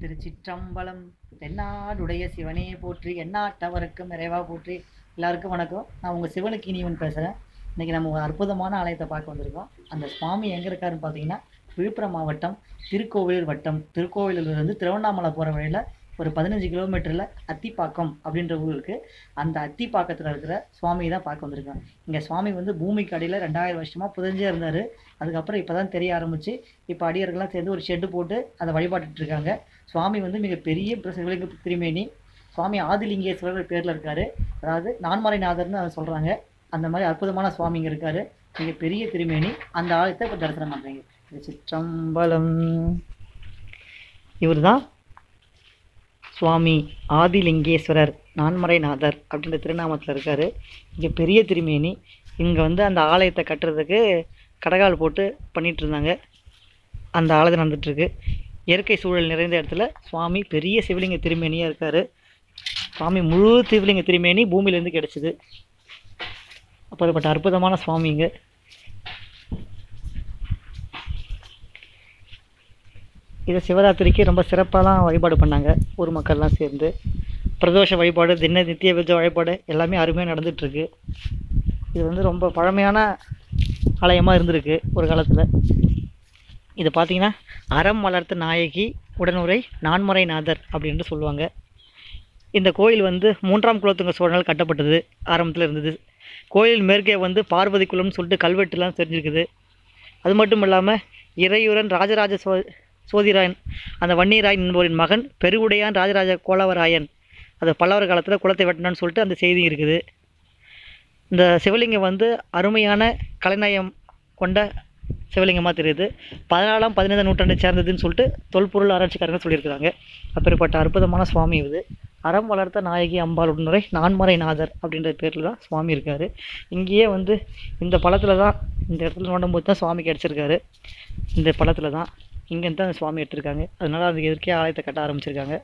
திருச்சிற்றம்பலம். தென்னாடுடைய சிவனே போற்றி எந்நாட்டவருக்கும் நிறைவா போற்றி. எல்லாருக்கும் வணக்கம். நான் உங்கள் சிவனுக்கு இனிவன் பேசுகிறேன் இன்னைக்கு நம்ம ஒரு அற்புதமான ஆலயத்தை பார்க்க வந்திருக்கோம். அந்த சுவாமி எங்கே இருக்காருன்னு பார்த்தீங்கன்னா விழுப்புரம் மாவட்டம் திருக்கோவிலூர் வட்டம். திருக்கோவிலூர்லேருந்து திருவண்ணாமலை போகிற வழியில் ஒரு பதினஞ்சு கிலோமீட்டரில் அத்திப்பாக்கம் அப்படின்ற ஊர் இருக்குது அந்த அத்திப்பாக்கத்தில் இருக்கிற சுவாமியை தான் பார்க்க வந்திருக்காங்க. இங்கே சுவாமி வந்து பூமிக்கு அடியில் ரெண்டாயிரம் வருஷமாக புதஞ்சே இருந்தார். அதுக்கப்புறம் இப்போ தான் தெரிய ஆரம்பிச்சு இப்போ அடியர்கள்லாம் சேர்ந்து ஒரு ஷெட்டு போட்டு அதை வழிபாட்டுட்டு இருக்காங்க. சுவாமி வந்து மிகப்பெரிய பிர- சிவலிங்க திருமேனி. சுவாமி ஆதிலிங்கேஸ்வரர் பேரில் இருக்கார். அதாவது நான்மறைநாதர்னு அதை சொல்கிறாங்க அந்த மாதிரி அற்புதமான சுவாமிங்க இருக்கார் இருக்காரு. மிகப்பெரிய திருமேனி. அந்த ஆலயத்தை இப்போ தரிசனம் பண்ணுறீங்க சிற்றம்பலம் இவர் தான் சுவாமி ஆதிலிங்கேஸ்வரர் நான்மறைநாதர் அப்படின்ற திருநாமத்தில் இருக்கார். இங்கே பெரிய திருமேனி. இங்கே வந்து அந்த ஆலயத்தை கட்டுறதுக்கு கடகால் போட்டு பண்ணிகிட்ருந்தாங்க இருந்தாங்க அந்த ஆலயம் நடந்துட்டுருக்கு. இயற்கை சூழல் நிறைந்த இடத்துல சுவாமி பெரிய சிவலிங்க திருமேனியாக இருக்கார். சுவாமி முழு சிவலிங்க திருமேனி பூமியிலேருந்து கிடச்சிது. அப்படிப்பட்ட அற்புதமான சுவாமிங்க இதை சிவராத்திரிக்கு ரொம்ப சிறப்பாலாம் வழிபாடு பண்ணாங்க ஊர் மக்கள்லாம் சேர்ந்து. பிரதோஷ வழிபாடு தின நித்திய விஜ வழிபாடு எல்லாமே அருமையாக நடந்துகிட்ருக்கு இது வந்து ரொம்ப பழமையான ஆலயமாக இருந்திருக்கு ஒரு காலத்தில். இது பார்த்திங்கன்னா அறம் வளர்த்த நாயகி உடனுரை நான்மறைநாதர் அப்படின்ட்டு சொல்லுவாங்க. இந்த கோயில் வந்து மூன்றாம் குலத்துங்க சோழனால் கட்டப்பட்டது ஆரம்பத்தில் இருந்தது. கோயில் மேற்கே வந்து பார்வதி குலம்னு சொல்லிட்டு கல்வெட்டுலாம் தெரிஞ்சிருக்குது. அது மட்டும் இல்லாமல் இறையுரன் ராஜராஜ சோ சோதிராயன் அந்த வன்னியராயன் என்பவரின் மகன் பெருவுடையான் ராஜராஜ கோலவராயன். அது பல்லவர் காலத்தில் குளத்தை வெட்டினான்னு சொல்லிட்டு அந்த செய்தி இருக்குது. இந்த சிவலிங்கம் வந்து அருமையான கலைநயம் கொண்ட சிவலிங்கமாக தெரியுது. பதினாலாம் பதினைந்தாம் நூற்றாண்டை சேர்ந்ததுன்னு சொல்லிட்டு தொல்பொருள் ஆராய்ச்சிக்காரங்க சொல்லியிருக்கிறாங்க. அப்பேற்பட்ட அற்புதமான சுவாமி இது. அறம் வளர்த்த நாயகி அம்பாள் உடனுரை நான்மறைநாதர் அப்படின்ற பேரில் தான் சுவாமி இருக்கார். இங்கேயே வந்து இந்த பழத்தில் தான் இந்த இடத்துல நோண்டும் போது தான் சுவாமி கிடச்சிருக்காரு. இந்த பழத்தில் தான். இங்கேருந்து தான் அந்த சுவாமி எடுத்திருக்காங்க. அதனால் அதுக்கு எதிர்க்கே ஆலயத்தை கட்ட ஆரம்பிச்சிருக்காங்க.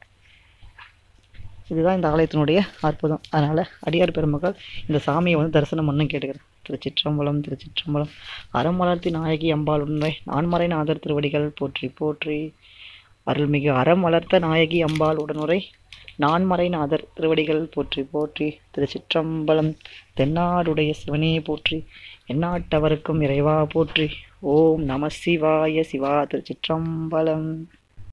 இதுதான் இந்த ஆலயத்தினுடைய அற்புதம். அதனால் அடியார் பெருமக்கள் இந்த சாமியை வந்து தரிசனம் பண்ணும் கேட்டுக்கிறேன். திருச்சிற்றம்பலம் திருச்சிற்றம்பலம். அறம் வளர்த்தி நாயகி அம்பாள் உண்மை நான்மறை நாதர் திருவடிகள் போற்றி போற்றி. அருள்மிகு அறம் வளர்த்த நாயகி அம்பாள் உடனுரை நான்மறை நாதர் திருவடிகள் போற்றி போற்றி. திருச்சிற்றம்பலம் தென்னாடுடைய சிவனே போற்றி. எந்நாட்டவருக்கும் இறைவா போற்றி. ஓம் நம சிவாய சிவா திருச்சிற்றம்பலம்.